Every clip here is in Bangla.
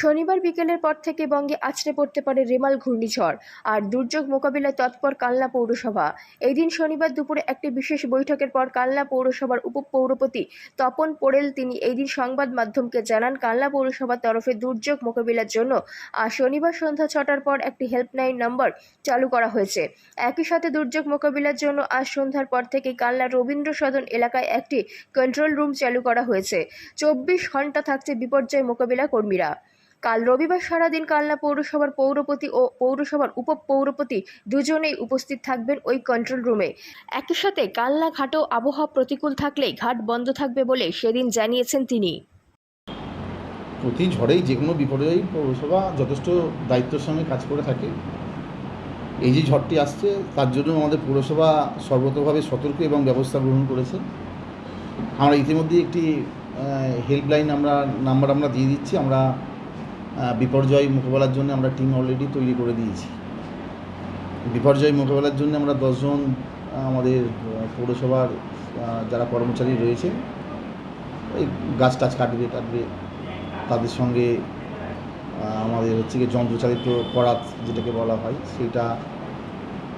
শনিবার বিকেলের পর থেকে বঙ্গে আছড়ে পড়তে পারে রেমাল ঘূর্ণিঝড় আর দুর্যোগ মোকাবিলায় তৎপর কালনা পৌরসভা। এই দিন শনিবার দুপুরে একটি বিশেষ বৈঠকের পর কালনা পৌরসভার উপপৌরপতি তপন পোড়েল তিনি এই দিন সংবাদ মাধ্যমকে জানান, কালনা পৌরসভার তরফে দুর্যোগ মোকাবিলার জন্য আজ শনিবার সন্ধ্যা ছটার পর একটি হেল্পলাইন নম্বর চালু করা হয়েছে। একই সাথে দুর্যোগ মোকাবিলার জন্য আজ সন্ধ্যার পর থেকে কালনা রবীন্দ্র সদন এলাকায় একটি কন্ট্রোল রুম চালু করা হয়েছে। চব্বিশ ঘণ্টা থাকছে বিপর্যয় মোকাবিলা কর্মীরা। কাল রবিবার সারাদিন কালনা পৌরসভার পৌরপতি ও পৌরসভার উপপৌরপতি দুজনেই উপস্থিত থাকবেন ওই কন্ট্রোল রুমে একই সাথে কালনা ঘাটেও আবহাওয়া প্রতিকূল থাকলেই ঘাট বন্ধ থাকবে বলে সেদিন জানিয়েছেন তিনি। প্রতি ঝড়েই যে কোনো বিপর্যয়ী পৌরসভা যথেষ্ট দায়িত্বের সঙ্গে কাজ করে থাকে। এই যে ঝড়টি আসছে, তার জন্য আমাদের পৌরসভা সর্বতভাবে সতর্ক এবং ব্যবস্থা গ্রহণ করেছে। আমরা ইতিমধ্যে একটি হেল্পলাইন আমরা নাম্বার আমরা দিয়ে দিচ্ছি। আমরা বিপর্যয় মোকাবেলার জন্য আমরা টিম অলরেডি তৈরি করে দিয়েছি। বিপর্যয় মোকাবেলার জন্য আমরা দশজন আমাদের পৌরসভার যারা কর্মচারী রয়েছে এই গাছ টাছ কাটবে কাটবে, তাদের সঙ্গে আমাদের হচ্ছে গিয়ে যন্ত্রচালিত করাত যেটাকে বলা হয়, সেটা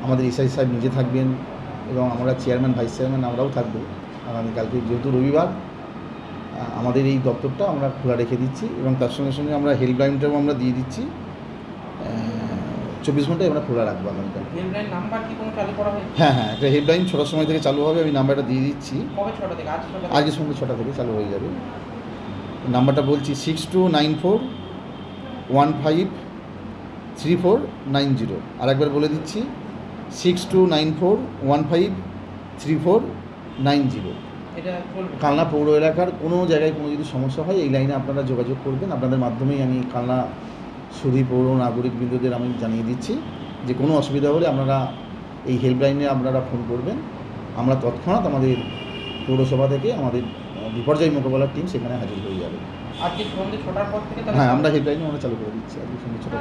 আমাদের ইসাই সাহেব নিজে থাকবেন এবং আমরা চেয়ারম্যান ভাইস চেয়ারম্যান আমরাও থাকব। আগামীকালকে যেহেতু রবিবার আমাদের এই দপ্তরটা আমরা খোলা রেখে দিচ্ছি এবং তার সঙ্গে সঙ্গে আমরা হেল্পলাইনটাও আমরা দিয়ে দিচ্ছি। চব্বিশ ঘন্টায় আমরা খোলা রাখব আগামীকাল। হেল্পলাইন নাম্বার কি কোনো চালু করা হয়েছে? হ্যাঁ হ্যাঁ একটা হেল্পলাইন ছটার সময় থেকে চালু হবে আমি নাম্বারটা দিয়ে দিচ্ছি। কবে ছটা থেকে? আজ ছটা থেকে? আজকে সন্ধ্যে ছটা থেকে চালু হয়ে যাবে। নাম্বারটা বলছি six two nine four one five three four nine zero. আরেকবার বলে দিচ্ছি six two nine four one five three four nine zero. Kalna পৌর এলাকার কোনো জায়গায় কোনো যদি সমস্যা হয় এই লাইনে আপনারা যোগাযোগ করবেন। আপনাদের মাধ্যমেই আমি কালনা সুধী পৌর নাগরিক বৃন্দদের আমি জানিয়ে দিচ্ছি যে কোনো অসুবিধা হলে আপনারা এই হেল্পলাইনে আপনারা ফোন করবেন। আমরা তৎক্ষণাৎ আমাদের পৌরসভা থেকে আমাদের বিপর্যয় মোকাবেলার টিম সেখানে হাজির হয়ে যাবে। আজকে সন্ধ্যে ছটার পর থেকে হ্যাঁ আমরা হেল্পলাইনে আমরা চালু করে দিচ্ছি। আজকে সন্ধ্যে থেকে।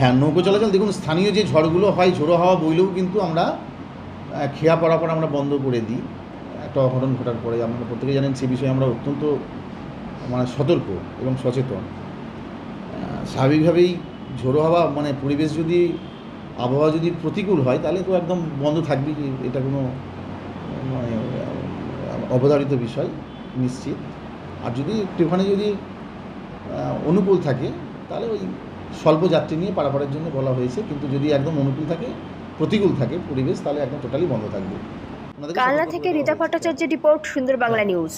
হ্যাঁ নৌকো চলাচল দেখুন স্থানীয় যে ঝড়গুলো হয় ঝোড়ো হাওয়া বইলেও কিন্তু আমরা খেয়া পড়া পর আমরা বন্ধ করে দিই। একটা অঘটন ঘটার পরে আপনারা প্রত্যেকে জানেন সে বিষয়ে আমরা অত্যন্ত মানে সতর্ক এবং সচেতন। স্বাভাবিকভাবেই ঝোড়ো হাওয়া মানে পরিবেশ যদি, আবহাওয়া যদি প্রতিকূল হয়, তাহলে তো একদম বন্ধ থাকবেই, এটা কোনো মানে অবধারিত বিষয়, নিশ্চিত। আর যদি একটুখানি যদি অনুকূল থাকে, তাহলে ওই স্বল্প যাত্রী নিয়ে পারাপারের জন্য বলা হয়েছে, কিন্তু যদি একদম অনুকূল থাকে, প্রতিকূল থাকে পরিবেশ, তাহলে একদম টোটালি বন্ধ থাকবে। কালনা থেকে রীতা ভট্টাচার্যের ভট্টাচার্য রিপোর্ট সুন্দর বাংলা নিউজ।